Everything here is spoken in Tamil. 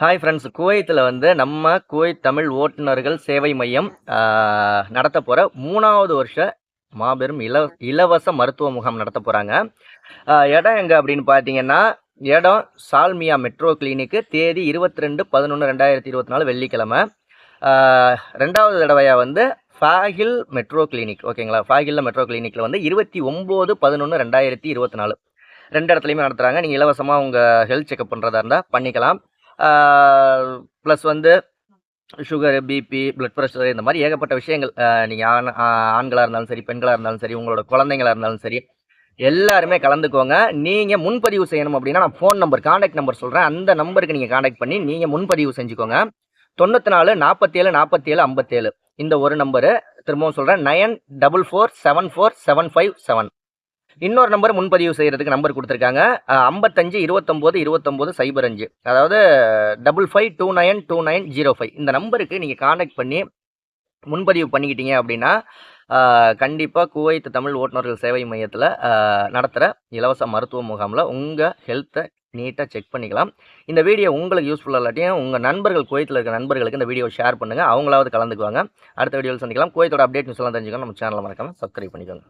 ஹாய் ஃப்ரெண்ட்ஸ் குவைத்தில் வந்து நம்ம குவைத் தமிழ் ஓட்டுநர்கள் சேவை மையம் நடத்த போகிற மூணாவது வருஷ மாபெரும் இல இலவச மருத்துவ முகாம் நடத்த போகிறாங்க இடம் எங்கே அப்படின்னு பார்த்தீங்கன்னா இடம் சால்மியா மெட்ரோ கிளினிக்கு தேதி இருபத்தி ரெண்டு பதினொன்று ரெண்டாயிரத்தி இருபத்தி நாலு வெள்ளிக்கிழமை. ரெண்டாவது தடவையாக வந்து ஃபாகில் மெட்ரோ கிளினிக் ஓகேங்களா? ஃபாகில் மெட்ரோ கிளினிக்கில் வந்து இருபத்தி ஒம்பது பதினொன்று ரெண்டாயிரத்தி இருபத்தி நாலு. ரெண்டு இடத்துலையுமே நடத்துகிறாங்க நீங்கள் இலவசமாக உங்கள் ஹெல்த் செக்அப் பண்ணுறதா இருந்தால் பண்ணிக்கலாம். ப்ளஸ் வந்து சுகரு பிபி பிளட் ப்ரெஷர் இந்த மாதிரி ஏகப்பட்ட விஷயங்கள் நீங்கள் ஆண் ஆ- ஆண்களாக இருந்தாலும் சரி பெண்களாக இருந்தாலும் சரி உங்களோட குழந்தைங்களா இருந்தாலும் சரி எல்லாருமே கலந்துக்கோங்க. நீங்கள் முன்பதிவு செய்யணும் அப்படின்னா நான் ஃபோன் நம்பர் காண்டாக்ட் நம்பர் சொல்கிறேன் அந்த நம்பருக்கு நீங்கள் காண்டாக்ட் பண்ணி நீங்கள் முன்பதிவு செஞ்சுக்கோங்க. தொண்ணூற்றி நாலு நாற்பத்தேழு நாற்பத்தேழு ஐம்பத்தேழு. இந்த ஒரு நம்பரு திரும்பவும் சொல்கிறேன் nine double four seven four seven five seven. இன்னொரு நம்பர் முன்பதிவு செய்கிறதுக்கு நம்பர் கொடுத்துருக்காங்க. ஐம்பத்தஞ்சு இருபத்தொம்போது இருபத்தொம்போது சைபர் அஞ்சு. அதாவது double five two nine two nine zero five. இந்த நம்பருக்கு நீங்கள் காண்டாக்ட் பண்ணி முன்பதிவு பண்ணிக்கிட்டீங்க அப்படின்னா கண்டிப்பாக குவைத் தமிழ் ஓட்டுநர்கள் சேவை மையத்தில் நடத்துகிற இலவச மருத்துவ முகாமில் உங்கள் ஹெல்த்தை நீட்டாக செக் பண்ணிக்கலாம். இந்த வீடியோ உங்களுக்கு யூஸ்ஃபுல்லாக இல்லாட்டியும் உங்கள் நண்பர்கள் குவைத்தில் இருக்கிற நண்பர்களுக்கு இந்த வீடியோ ஷேர் பண்ணுங்கள் அவங்களாவது கலந்துக்குவாங்க. அடுத்த வீடியோவில் சந்திக்கலாம். குவைத்தோட அப்டேட் நியூஸ்லாம் எல்லாம் தெரிஞ்சுக்கணும். நம்ம சேனலில் மறக்காமல் சப்ஸ்கிரைப் பண்ணிக்கோங்க.